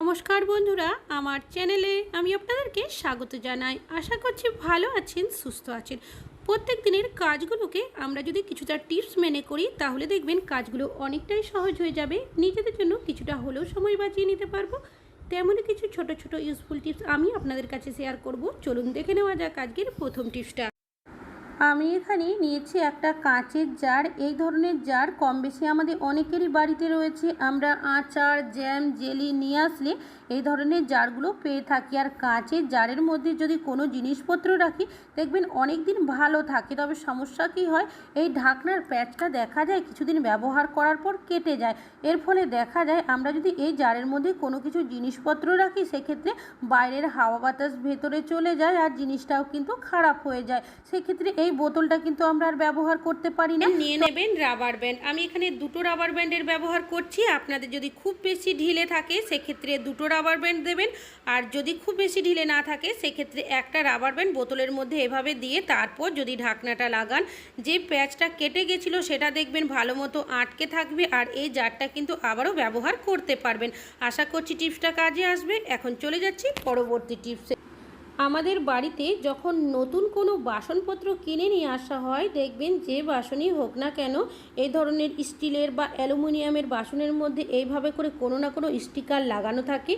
নমস্কার বন্ধুরা, আমার চ্যানেলে আমি আপনাদেরকে স্বাগত জানাই। আশা করছি ভালো আছেন, সুস্থ আছেন। প্রত্যেক দিনের কাজগুলোকে আমরা যদি কিছুটা টিপস মেনে করি, তাহলে দেখবেন কাজগুলো অনেকটাই সহজ হয়ে যাবে। নিজেদের জন্য কিছুটা হলেও সময় বাঁচিয়ে নিতে পারব। তেমনই কিছু ছোট ছোট ইউজফুল টিপস আমি আপনাদের কাছে শেয়ার করব। চলুন দেখে নেওয়া যাক আজকের প্রথম টিপসটা আমি এখানে নিয়েছি একটা কাঁচের জার। এই ধরনের জার কম বেশি আমাদের অনেকেরই বাড়িতে রয়েছে। আমরা আচার, জ্যাম, জেলি নিয়ে আসলে এই ধরনের জারগুলো পেয়ে থাকি। আর কাঁচের জারের মধ্যে যদি কোনো জিনিসপত্র রাখি, দেখবেন অনেক দিন ভালো থাকে। তবে সমস্যা কী হয়, এই ঢাকনার প্যাচটা দেখা যায়, কিছুদিন ব্যবহার করার পর কেটে যায়। এর ফলে দেখা যায়, আমরা যদি এই জারের মধ্যে কোনো কিছু জিনিসপত্র রাখি, সেক্ষেত্রে বাইরের হাওয়া বাতাস ভেতরে চলে যায় আর জিনিসটাও কিন্তু খারাপ হয়ে যায়। সেক্ষেত্রে এই বোতলটা কিন্তু আমরা আর ব্যবহার করতে পারি না। নিয়ে নেবেন রাবার ব্যান্ড আমি এখানে দুটো রাবার ব্যান্ডের ব্যবহার করছি। আপনাদের যদি খুব বেশি ঢিলে থাকে, সেক্ষেত্রে দুটো রাবার ব্যান্ড দেবেন। আর যদি খুব বেশি ঢিলে না থাকে, সেক্ষেত্রে একটা রাবার ব্যান্ড বোতলের মধ্যে এভাবে দিয়ে তারপর যদি ঢাকনাটা লাগান, যে প্যাচটা কেটে গেছিল, সেটা দেখবেন ভালো মতো আটকে থাকবে আর এই জারটা কিন্তু আবারও ব্যবহার করতে পারবেন। আশা করছি টিপসটা কাজে আসবে। এখন চলে যাচ্ছি পরবর্তী টিপসে। আমাদের বাড়িতে যখন নতুন কোনো বাসনপত্র কিনে নিয়ে আসা হয়, দেখবেন যে বাসনই হোক না কেন, এই ধরনের স্টিলের বা অ্যালুমিনিয়ামের বাসনের মধ্যে এইভাবে করে কোনো না কোনো স্টিকার লাগানো থাকে।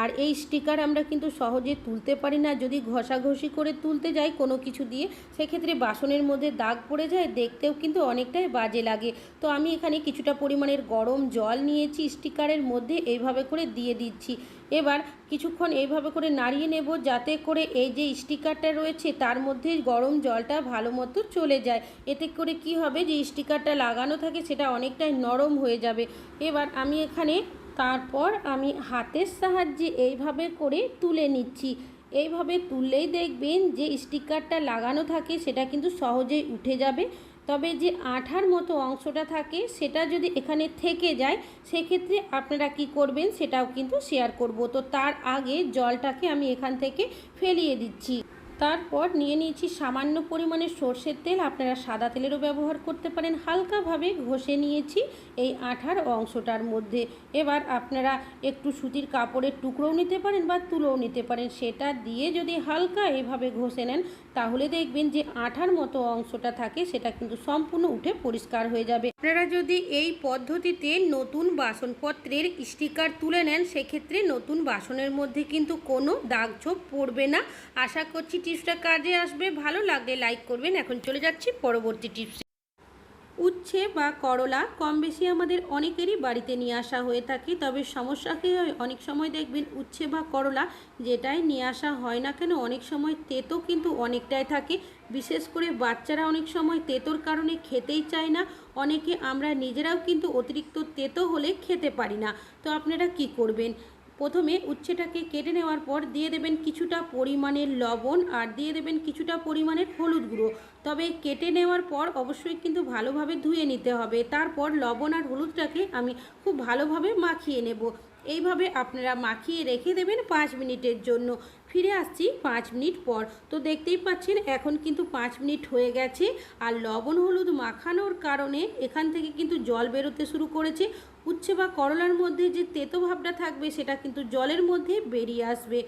আর এই স্টিকার আমরা কিন্তু সহজে তুলতে পারি না। যদি ঘষাঘষি করে তুলতে যাই কোনো কিছু দিয়ে, সেক্ষেত্রে বাসনের মধ্যে দাগ পড়ে যায়, দেখতেও কিন্তু অনেকটাই বাজে লাগে। তো আমি এখানে কিছুটা পরিমাণের গরম জল নিয়েছি স্টিকারের মধ্যে, এইভাবে করে দিয়ে দিচ্ছি। এবার কিছুক্ষণ এইভাবে করে নাড়িয়ে নেব, যাতে করে এই যে স্টিকারটা রয়েছে তার মধ্যে গরম জলটা ভালো মতো চলে যায়। এতে করে কি হবে যে স্টিকারটা লাগানো থাকে সেটা অনেকটাই নরম হয়ে যাবে। এবার আমি এখানে তারপর আমি হাতের সাহায্যে এইভাবে করে তুলে নিচ্ছি। এইভাবে তুললেই দেখবেন যে স্টিকারটা লাগানো থাকে সেটা কিন্তু সহজেই উঠে যাবে। তবে যে আঠার মতো অংশটা থাকে, সেটা যদি এখানে থেকে যায়, সেক্ষেত্রে আপনারা কি করবেন সেটাও কিন্তু শেয়ার করব। তো তার আগে জলটাকে আমি এখান থেকে ফেলিয়ে দিচ্ছি। তারপর নিয়ে নিয়েছি সামান্য পরিমাণে সর্ষের তেল। আপনারা সাদা তেলেরও ব্যবহার করতে পারেন। হালকাভাবে ঘষে নিয়েছি এই আঠার অংশটার মধ্যে। এবার আপনারা একটু সুতির কাপড়ের টুকরোও নিতে পারেন বা তুলোও নিতে পারেন। সেটা দিয়ে যদি হালকা এভাবে ঘষে নেন তাহলে দেখবেন যে আঠার মতো অংশটা থাকে, সেটা কিন্তু সম্পূর্ণ উঠে পরিষ্কার হয়ে যাবে। আপনারা যদি এই পদ্ধতিতে নতুন বাসনপত্রের স্টিকার তুলে নেন, সেক্ষেত্রে নতুন বাসনের মধ্যে কিন্তু কোনো দাগ ছোপ পড়বে না। আশা করছি টিপসটা কাজে আসবে। ভালো লাগলে লাইক করবেন। এখন চলে যাচ্ছি পরবর্তী টিপস। উচ্ছে বা করলা কম বেশি আমাদের অনেকেরই বাড়িতে নিয়ে আসা হয়ে থাকে। তবে সমস্যা কী হয় অনেক সময় দেখবেন উচ্ছে বা করলা যেটাই নিয়ে আসা হয় না কেন অনেক সময় তেতো কিন্তু অনেকটাই থাকে। বিশেষ করে বাচ্চারা অনেক সময় তেতোর কারণে খেতেই চায় না। অনেকে আমরা নিজেরাও কিন্তু অতিরিক্ত তেতো হলে খেতে পারি না। তো আপনারা কি করবেন? প্রথমে উচ্ছেটাকে কেটে নেওয়ার পর দিয়ে দেবেন কিছুটা পরিমাণের লবণ আর দিয়ে দেবেন কিছুটা পরিমাণের হলুদ গুঁড়ো। তবে কেটে নেওয়ার পর অবশ্যই কিন্তু ভালোভাবে ধুয়ে নিতে হবে। তারপর লবণ আর হলুদটাকে আমি খুব ভালোভাবে মাখিয়ে নেব। এইভাবে আপনারা মাখিয়ে রেখে দেবেন পাঁচ মিনিটের জন্য। ফিরে আসছি পাঁচ মিনিট পর। তো দেখতেই পাচ্ছেন, এখন কিন্তু পাঁচ মিনিট হয়ে গেছে। আর লবণ হলুদ মাখানোর কারণে এখান থেকে কিন্তু জল বেরোতে শুরু করেছে। উচ্ছে বা করলার মধ্যে যে তেতো ভাবটা থাকবে সেটা কিন্তু জলের মধ্যে বেরিয়ে আসবে।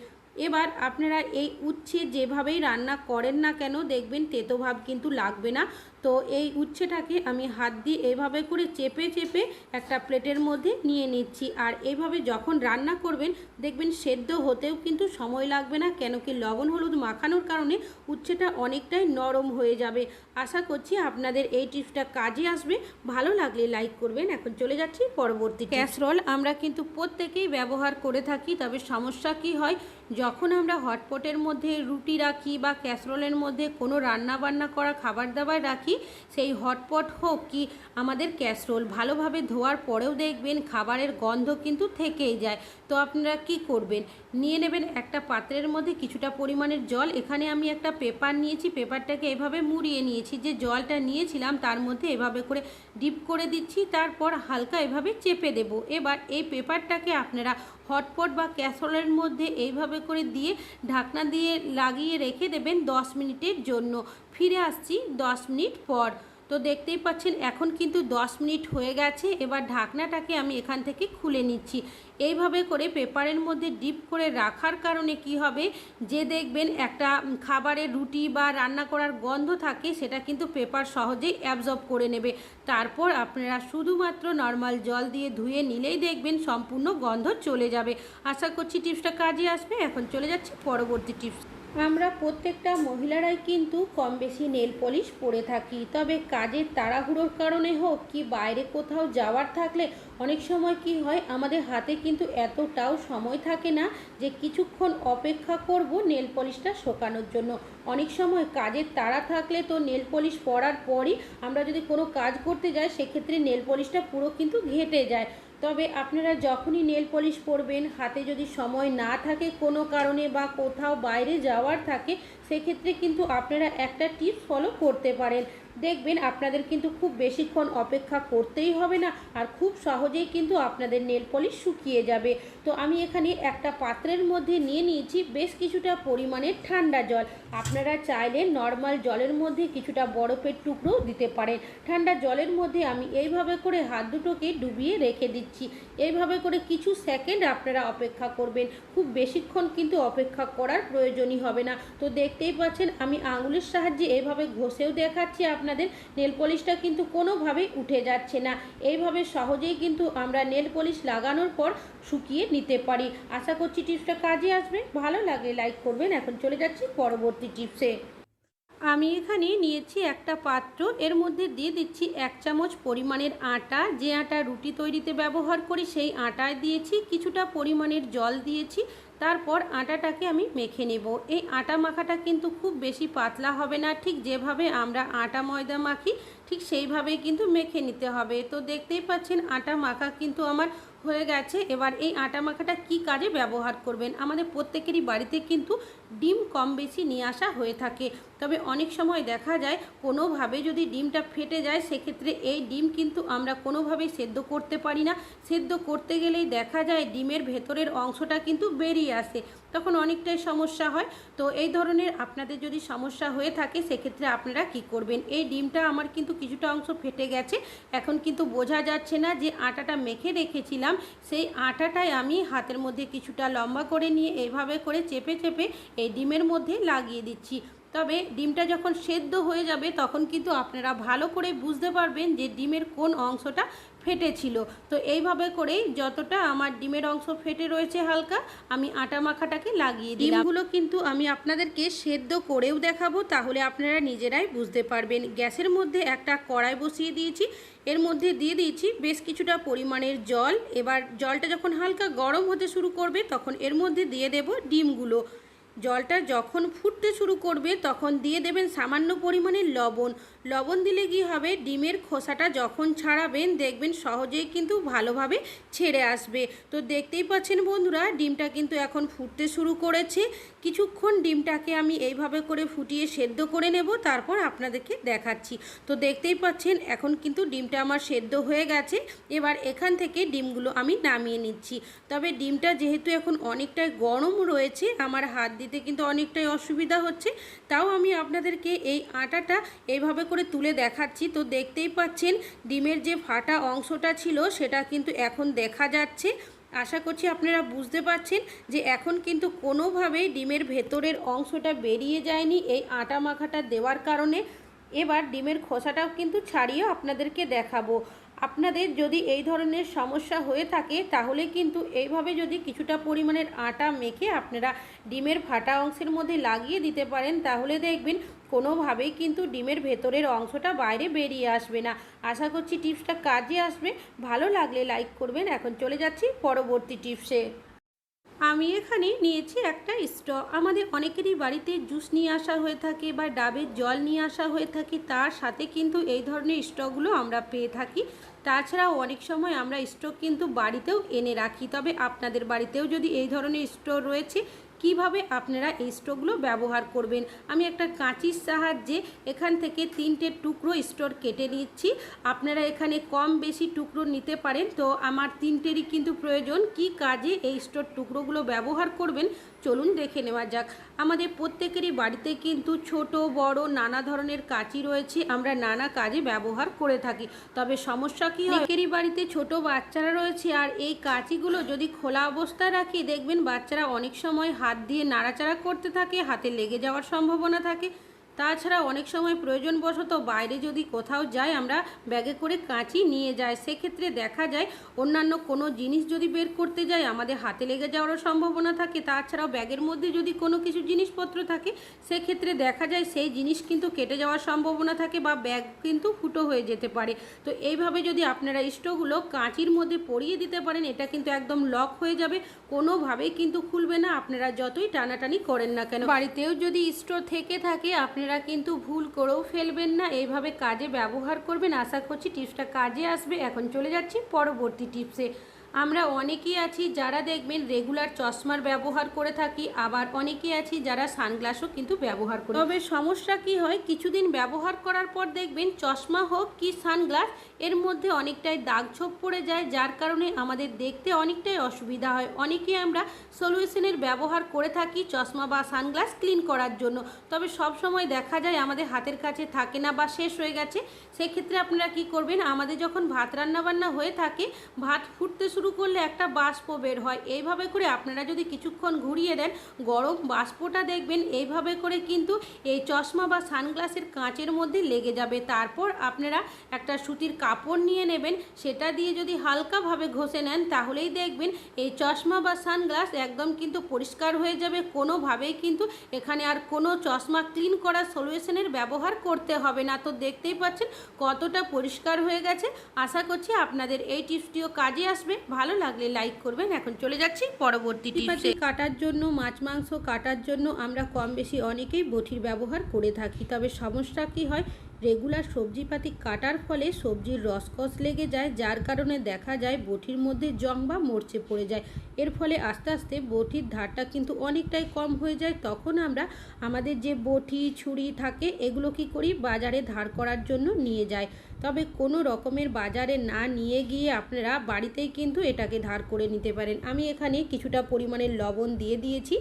এবার আপনারা এই উচ্ছে যেভাবেই রান্না করেন না কেন দেখবেন তেতো ভাব কিন্তু লাগবে না। তো এই উচ্ছেটাকে আমি হাত দিয়ে এইভাবে করে চেপে চেপে একটা প্লেটের মধ্যে নিয়ে নিচ্ছি। আর এইভাবে যখন রান্না করবেন, দেখবেন সেদ্ধ হতেও কিন্তু সময় লাগবে না, কেন কি লবণ হলুদ মাখানোর কারণে উচ্ছেটা অনেকটাই নরম হয়ে যাবে। আশা করছি আপনাদের এই টিপসটা কাজে আসবে। ভালো লাগলে লাইক করবেন। এখন চলে যাচ্ছি পরবর্তী ক্যাসরল আমরা কিন্তু প্রত্যেকেই ব্যবহার করে থাকি, তবে সমস্যা কি হয়? যখন আমরা হটপটের মধ্যে রুটি রাখি বা ক্যাসরোলের মধ্যে কোনো রান্না বান্না করা খাবার দাবার রাখি সেই হটপট হোক কি আমাদের ক্যাসরোল ভালোভাবে ধোয়ার পরেও দেখবেন খাবারের গন্ধ কিন্তু থেকেই যায়। তো আপনারা কি করবেন? নিয়ে নেবেন একটা পাত্রের মধ্যে কিছুটা পরিমাণের জল। এখানে আমি একটা পেপার নিয়েছি, পেপারটাকে এভাবে মুড়িয়ে নিয়েছি। যে জলটা নিয়েছিলাম তার মধ্যে এভাবে করে ডিপ করে দিচ্ছি, তারপর হালকা এভাবে চেপে দেব। এবার এই পেপারটাকে আপনারা হটপট বা ক্যাসরোলের মধ্যে এইভাবে করে দিয়ে ঢাকনা দিয়ে লাগিয়ে রেখে দেবেন দশ মিনিটের জন্য। ফিরে আসছি দশ মিনিট পর। তো দেখতেই পাচ্ছেন, এখন কিন্তু 10 মিনিট হয়ে গেছে, এবার ঢাকনাটাকে আমি এখান থেকে খুলে নিচ্ছি। এইভাবে করে পেপারের মধ্যে ডিপ করে রাখার কারণে কি হবে, যে দেখবেন একটা খাবারের রুটি বা রান্না করার গন্ধ থাকে, সেটা কিন্তু পেপার সহজেই অ্যাবজর্ব করে নেবে। তারপর আপনারা শুধুমাত্র নর্মাল জল দিয়ে ধুয়ে নিলেই দেখবেন সম্পূর্ণ গন্ধ চলে যাবে। আশা করছি টিপসটা কাজে আসবে, এখন চলে যাচ্ছি পরবর্তী টিপস। আমরা প্রত্যেকটা মহিলারাই কিন্তু কম বেশি নেল পলিশ পরে থাকি। তবে কাজের তাড়াহুড়োর কারণে হোক কি বাইরে কোথাও যাওয়ার থাকলে অনেক সময় কি হয়, আমাদের হাতে কিন্তু এতটাও সময় থাকে না যে কিছুক্ষণ অপেক্ষা করব নেল পলিশটা শোকানোর জন্য। অনেক সময় কাজের তাড়া থাকলে তো নেল পলিশ পরার পরই আমরা যদি কোনো কাজ করতে যাই, সেক্ষেত্রে নেল পলিশটা পুরো কিন্তু ঘেটে যায়। তবে আপনারা যখনই নেল পলিশ পরবেন, হাতে যদি সময় না থাকে কোনো কারণে বা কোথাও বাইরে যাওয়ার থাকে, সেক্ষেত্রে কিন্তু আপনারা একটা টিপস ফলো করতে পারেন। দেখবেন আপনাদের কিন্তু খুব বেশিক্ষণ অপেক্ষা করতেই হবে না আর খুব সহজেই কিন্তু আপনাদের নেল পলিশ শুকিয়ে যাবে। তো আমি এখানে একটা পাত্রের মধ্যে নিয়ে নিয়েছি বেশ কিছুটা পরিমাণের ঠান্ডা জল। আপনারা চাইলে নর্মাল জলের মধ্যে কিছুটা বরফের টুকরো দিতে পারেন। ঠান্ডা জলের মধ্যে আমি এইভাবে করে হাত দুটোকে ডুবিয়ে রেখে দিচ্ছি। এইভাবে করে কিছু সেকেন্ড আপনারা অপেক্ষা করবেন। খুব বেশিক্ষণ কিন্তু অপেক্ষা করার প্রয়োজনই হবে না। তো দেখতেই পাচ্ছেন আমি আঙুলের সাহায্যে এইভাবে ঘষেও দেখাচ্ছি আপনাদের নেল পলিশটা কিন্তু কোনোভাবেই উঠে যাচ্ছে না। এইভাবে সহজেই কিন্তু আমরা নেল পলিশ লাগানোর পর শুকিয়ে নিতে পারি। আশা করছি টিপসটা কাজে আসবে। ভালো লাগলে লাইক করবেন। এখন চলে যাচ্ছি পরবর্তী টিপসে। আমি এখানে নিয়েছি একটা পাত্র। এর মধ্যে দিয়ে দিচ্ছি এক চামচ পরিমাণের আটা। যে আটা রুটি তৈরিতে ব্যবহার করি সেই আটায় দিয়েছি। কিছুটা পরিমাণের জল দিয়েছি। তারপর আটাটাকে আমি মেখে নেব। এই আটা মাখাটা কিন্তু খুব বেশি পাতলা হবে না, ঠিক যেভাবে আমরা আটা ময়দা মাখি, ঠিক সেইভাবেই কিন্তু মেখে নিতে হবে। তো দেখতেই পাচ্ছেন, আটা মাখা কিন্তু আমার হয়ে গেছে। এবার এই আটা মাখাটা কি কাজে ব্যবহার করবেন? আমাদের প্রত্যেকেরই বাড়িতে কিন্তু ডিম কম বেশি নিয়ে আসা হয়ে থাকে। তবে অনেক সময় দেখা যায়, কোনোভাবে যদি ডিমটা ফেটে যায়, সেক্ষেত্রে এই ডিম কিন্তু আমরা কোনোভাবেই সেদ্ধ করতে পারি না। সেদ্ধ করতে গেলেই দেখা যায়, ডিমের ভেতরের অংশটা কিন্তু বেরিয়ে আসে। তখন অনেকটাই সমস্যা হয়। তো এই ধরনের আপনাদের যদি সমস্যা হয়ে থাকে, সেক্ষেত্রে আপনারা কি করবেন? এই ডিমটা আমার কিন্তু কিছুটা অংশ ফেটে গেছে। এখন কিন্তু বোঝা যাচ্ছে না যে আটাটা মেখে রেখেছিলাম। সেই আটাটাই আমি হাতের মধ্যে কিছুটা লম্বা করে নিয়ে এভাবে করে চেপে চেপে এই ডিমের মধ্যে লাগিয়ে দিচ্ছি। তবে ডিমটা যখন সেদ্ধ হয়ে যাবে তখন কিন্তু আপনারা ভালো করে বুঝতে পারবেন যে ডিমের কোন অংশটা ফেটেছিল তো এইভাবে করেই যতটা আমার ডিমের অংশ ফেটে রয়েছে হালকা, আমি আটা মাখাটাকে লাগিয়ে দিই ডিমগুলো কিন্তু আমি আপনাদেরকে সেদ্ধ করেও দেখাবো, তাহলে আপনারা নিজেরাই বুঝতে পারবেন। গ্যাসের মধ্যে একটা কড়াই বসিয়ে দিয়েছি, এর মধ্যে দিয়ে দিয়েছি বেশ কিছুটা পরিমাণের জল। এবার জলটা যখন হালকা গরম হতে শুরু করবে, তখন এর মধ্যে দিয়ে দেব ডিমগুলো। জলটা যখন ফুটতে শুরু করবে তখন দিয়ে দেবেন সামান্য পরিমাণে লবণ লবণ দিলে কি হবে? ডিমের খোসাটা যখন ছাড়াবেন, দেখবেন সহজেই কিন্তু ভালোভাবে ছেড়ে আসবে। তো দেখতেই পাচ্ছেন বন্ধুরা, ডিমটা কিন্তু এখন ফুটতে শুরু করেছে। কিছুক্ষণ ডিমটাকে আমি এইভাবে করে ফুটিয়ে সেদ্ধ করে নেব, তারপর আপনাদেরকে দেখাচ্ছি। তো দেখতেই পাচ্ছেন, এখন কিন্তু ডিমটা আমার সেদ্ধ হয়ে গেছে। এবার এখান থেকে ডিমগুলো আমি নামিয়ে নিচ্ছি। তবে ডিমটা যেহেতু এখন অনেকটাই গরম রয়েছে, আমার হাত দিতে কিন্তু অনেকটাই অসুবিধা হচ্ছে, তাও আমি আপনাদেরকে এই আটাটা এইভাবে করে তুলে দেখাচ্ছি। তো দেখতেই পাচ্ছেন, ডিমের যে ফাটা অংশটা ছিল, সেটা কিন্তু এখন দেখা যাচ্ছে। আশা করছি আপনারা বুঝতে পারছেন যে এখন কিন্তু কোনোভাবেই ডিমের ভেতরের অংশটা বেরিয়ে যায়নি এই আটা মাখাটা দেওয়ার কারণে। এবার ডিমের খোসাটাও কিন্তু ছাড়িয়ে আপনাদেরকে দেখাবো। আপনাদের যদি এই ধরনের সমস্যা হয়ে থাকে, তাহলে কিন্তু এইভাবে যদি কিছুটা পরিমাণের আটা মেখে আপনারা ডিমের ফাটা অংশের মধ্যে লাগিয়ে দিতে পারেন, তাহলে দেখবেন কোনোভাবেই কিন্তু ডিমের ভেতরের অংশটা বাইরে বেরিয়ে আসবে না। আশা করছি টিপসটা কাজে আসবে। ভালো লাগলে লাইক করবেন। এখন চলে যাচ্ছি পরবর্তী টিপসে। আমি এখানে নিয়েছি একটা স্ট্র আমাদের অনেকেরই বাড়িতে জুস নিয়ে আসা হয়ে থাকে বা ডাবের জল নিয়ে আসা হয়ে থাকে, তার সাথে কিন্তু এই ধরনের স্ট্রগুলো আমরা পেয়ে থাকি। তাছাড়াও অনেক সময় আমরা স্টক কিন্তু বাড়িতেও এনে রাখি। তবে আপনাদের বাড়িতেও যদি এই ধরনের স্টোর রয়েছে কীভাবে আপনারা এই স্টোভগুলো ব্যবহার করবেন? আমি একটা কাঁচির সাহায্যে এখান থেকে তিনটে টুকরো স্টোর কেটে নিচ্ছি। আপনারা এখানে কম বেশি টুকরো নিতে পারেন। তো আমার তিনটেরই কিন্তু প্রয়োজন। কি কাজে এই স্টোর টুকরোগুলো ব্যবহার করবেন? চলুন দেখে নেওয়া যাক। আমাদের প্রত্যেকেরই বাড়িতে কিন্তু ছোট, বড় নানা ধরনের কাঁচি রয়েছে। আমরা নানা কাজে ব্যবহার করে থাকি। তবে সমস্যা কি অনেকেরই বাড়িতে ছোট বাচ্চারা রয়েছে আর এই কাঁচিগুলো যদি খোলা অবস্থায় রাখি, দেখবেন বাচ্চারা অনেক সময় হাত দিয়ে নাড়াচাড়া করতে থাকে, হাতে লেগে যাওয়ার সম্ভাবনা থাকে। তাছাড়া অনেক সময় প্রয়োজনবশত বাইরে যদি কোথাও যাই, আমরা ব্যাগে করে কাঁচি নিয়ে যাই। সেক্ষেত্রে দেখা যায় অন্যান্য কোনো জিনিস যদি বের করতে যাই, আমাদের হাতে লেগে যাওয়ারও সম্ভাবনা থাকে। তাছাড়াও ব্যাগের মধ্যে যদি কোনো কিছু জিনিসপত্র থাকে, সেক্ষেত্রে দেখা যায় সেই জিনিস কিন্তু কেটে যাওয়ার সম্ভাবনা থাকে বা ব্যাগ কিন্তু ফুটো হয়ে যেতে পারে। তো এইভাবে যদি আপনারা স্টোগুলো কাঁচির মধ্যে পরিয়ে দিতে পারেন, এটা কিন্তু একদম লক হয়ে যাবে। কোনোভাবেই কিন্তু খুলবে না। আপনারা যতই টানাটানি করেন না কেন, বাড়িতেও যদি স্টোর থেকে থাকে, আপনারা কিন্তু ভুল করেও ফেলবেন না। এইভাবে কাজে ব্যবহার করবেন। আশা করছি টিপসটা কাজে আসবে। এখন চলে যাচ্ছি পরবর্তী টিপসে। আমরা অনেকেই আছি যারা দেখবেন রেগুলার চশমার ব্যবহার করে থাকি, আবার অনেকেই আছি যারা সানগ্লাসও কিন্তু ব্যবহার করি। তবে সমস্যা কি হয়, কিছুদিন ব্যবহার করার পর দেখবেন চশমা হোক কি সানগ্লাস এর মধ্যে অনেকটাই দাগ ছোপ পড়ে যায়, যার কারণে আমাদের দেখতে অনেকটাই অসুবিধা হয়। অনেকেই আমরা সলিউশনের ব্যবহার করে থাকি চশমা বা সানগ্লাস ক্লিন করার জন্য। তবে সব সময় দেখা যায় আমাদের হাতের কাছে থাকে না বা শেষ হয়ে গেছে, সেক্ষেত্রে আপনারা কি করবেন, আমাদের যখন ভাত রান্না বান্না হয়ে থাকে, ভাত ফুটতে শুরু করলে একটা বাষ্প বের হয়। এইভাবে করে আপনারা যদি কিছুক্ষণ ঘুরিয়ে দেন, গরম বাষ্পটা দেখবেন, এইভাবে করে কিন্তু এই চশমা বা সানগ্লাসের কাঁচের মধ্যে লেগে যাবে। তারপর আপনারা একটা সুতির কাপড় নিয়ে নেবেন, সেটা দিয়ে যদি হালকাভাবে ঘষে নেন, তাহলেই দেখবেন এই চশমা বা সানগ্লাস একদম কিন্তু পরিষ্কার হয়ে যাবে। কোনোভাবেই কিন্তু এখানে আর কোনো চশমা ক্লিন করার সলিউশনের ব্যবহার করতে হবে না। তো দেখতেই পাচ্ছেন কতটা পরিষ্কার হয়ে গেছে। আশা করছি আপনাদের এই টিপসটিও কাজে আসবে। ভালো লাগলে লাইক করবেন। এখন চলে যাচ্ছি পরবর্তী টিপসে কাটার জন্য মাছ মাংস কাটার জন্য আমরা কম বেশি অনেকেই বটির ব্যবহার করে থাকি। তবে সমস্যা কি হয়? রেগুলার সবজিপাতি কাটার ফলে সবজির রসকস লেগে যায় যার কারণে দেখা যায় বটির মধ্যে জং বা মরচে পড়ে যায়। এর ফলে আস্তে আস্তে বটির ধারটা কিন্তু অনেকটাই কম হয়ে যায়। তখন আমরা আমাদের যে বটি ছুরি থাকে এগুলো কি করি? বাজারে ধার করার জন্য নিয়ে যাই। তবে কোনো রকমের বাজারে না নিয়ে গিয়ে আপনারা বাড়িতেই কিন্তু এটাকে ধার করে নিতে পারেন। আমি এখানে কিছুটা পরিমাণের লবণ দিয়ে দিয়েছি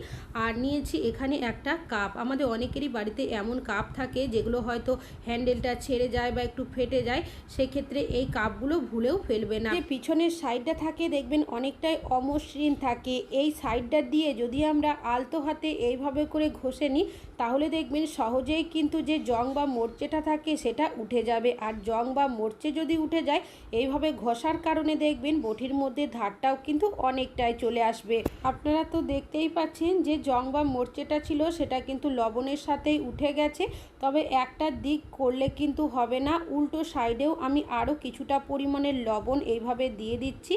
আর নিয়েছি এখানে একটা কাপ। আমাদের অনেকেরই বাড়িতে এমন কাপ থাকে যেগুলো হয়তো হ্যান্ডেলটা ছেড়ে যায় বা একটু ফেটে যায়, সেক্ষেত্রে এই কাপগুলো ভুলেও ফেলবে না। পিছনের সাইডটা থাকে দেখবেন অনেকটাই অমসৃণ থাকে। এই সাইডটা দিয়ে যদি আমরা আলতো হাতে এইভাবে করে ঘষে নিই তাহলে দেখবেন সহজেই কিন্তু যে জং বা মোর্চেটা থাকে সেটা উঠে যাবে। আর জং বা মোর্চে যদি উঠে যায়, এইভাবে ঘষার কারণে দেখবেন বটির মধ্যে ধারটাও কিন্তু অনেকটাই চলে আসবে। আপনারা তো দেখতেই পাচ্ছেন যে জং বা মোর্চেটা ছিল, সেটা কিন্তু লবণের সাথেই উঠে গেছে। তবে একটা দিক করলে কিন্তু হবে না। উল্টো সাইডেও আমি আরও কিছুটা পরিমাণের লবণ এইভাবে দিয়ে দিচ্ছি।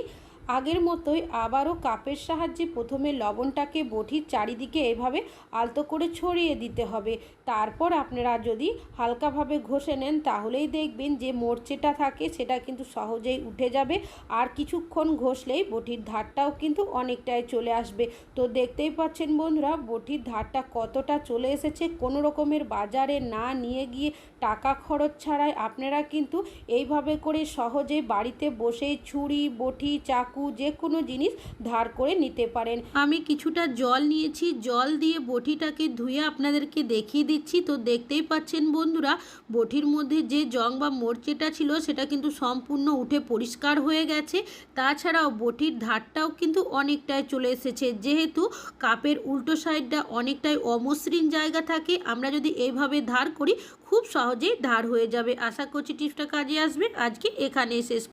আগের মতোই আবারও কাপের সাহায্যে প্রথমে লবণটাকে বটির চারিদিকে এভাবে আলতো করে ছড়িয়ে দিতে হবে। তারপর আপনারা যদি হালকাভাবে ঘষে নেন, তাহলেই দেখবেন যে মোর্চেটা থাকে, সেটা কিন্তু সহজেই উঠে যাবে। আর কিছুক্ষণ ঘষলেই বটির ধারটাও কিন্তু অনেকটাই চলে আসবে। তো দেখতেই পাচ্ছেন বন্ধুরা, বটির ধারটা কতটা চলে এসেছে। কোনো রকমের বাজারে না নিয়ে গিয়ে টাকা খরচ ছাড়াই আপনারা কিন্তু এইভাবে করে সহজে বাড়িতে বসেই ছুরি, বটি চাকু যে কোনো জিনিস ধার করে নিতে পারেন। আমি কিছুটা জল নিয়েছি, জল দিয়ে বটিটাকে ধুয়ে আপনাদেরকে দেখিয়ে দিচ্ছি। তো দেখতেই পাচ্ছেন বন্ধুরা, বটির মধ্যে যে জং বা মোর্চেটা ছিল, সেটা কিন্তু সম্পূর্ণ উঠে পরিষ্কার হয়ে গেছে। তাছাড়াও বটির ধারটাও কিন্তু অনেকটাই চলে এসেছে। যেহেতু কাপের উল্টো সাইডটা অনেকটাই অমসৃণ জায়গা থাকে, আমরা যদি এইভাবে ধার করি, খুব সহজেই ধার হয়ে যাবে। আশা করছি টিপসটা কাজে আসবে। আজকে এখানে শেষ